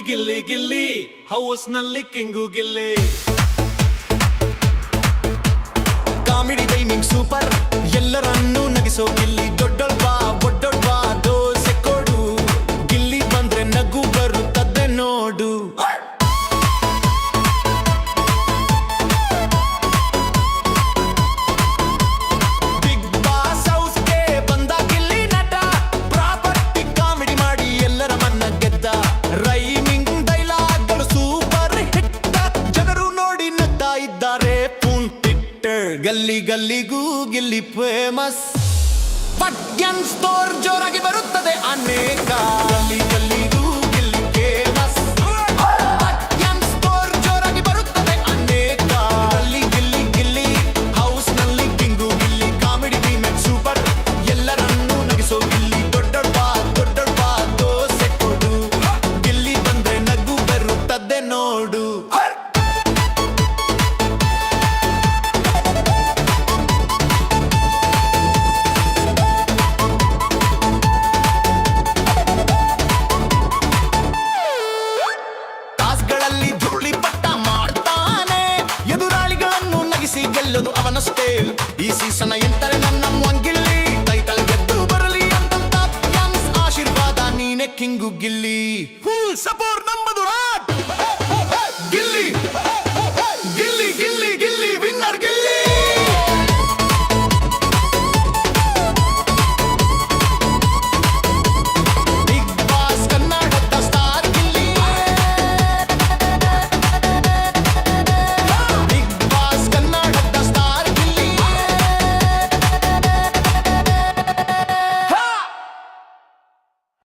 ಗಿಲ್ಲಿ ಗಿಲ್ಲಿ ಹೌಸ್ನಲ್ಲಿ ಕಿಂಗು ಗಿಲ್ಲಿ. ಗಲ್ಲಿ ಗಲ್ಲಿಗೂ ಗಿಲ್ಲಿ ಫೇಮಸ್ ಪಟ್ಯನ್ ಸ್ಟೋರ್ ಜೋರಾಗಿ ಬರುತ್ತದೆ ಅನ್ನೆ ಸಾಗಿಸಿ ಅವನ ಸ್ಟೇಲ್ ಈ ಸೀಸನ ಎಂಟರೆ ನನ್ನ ಮಂಗಿಲ್ಲಿ. ಟೈಟಲ್ ಗೆದ್ದು ಬರಲಿ ಅಂತ ಆಶೀರ್ವಾದ ನೀನೆ ಕಿಂಗು ಗಿಲ್ಲಿ. ಸಪೋರ್ಟ್ ನಮ್ಮದು ರಾಟ್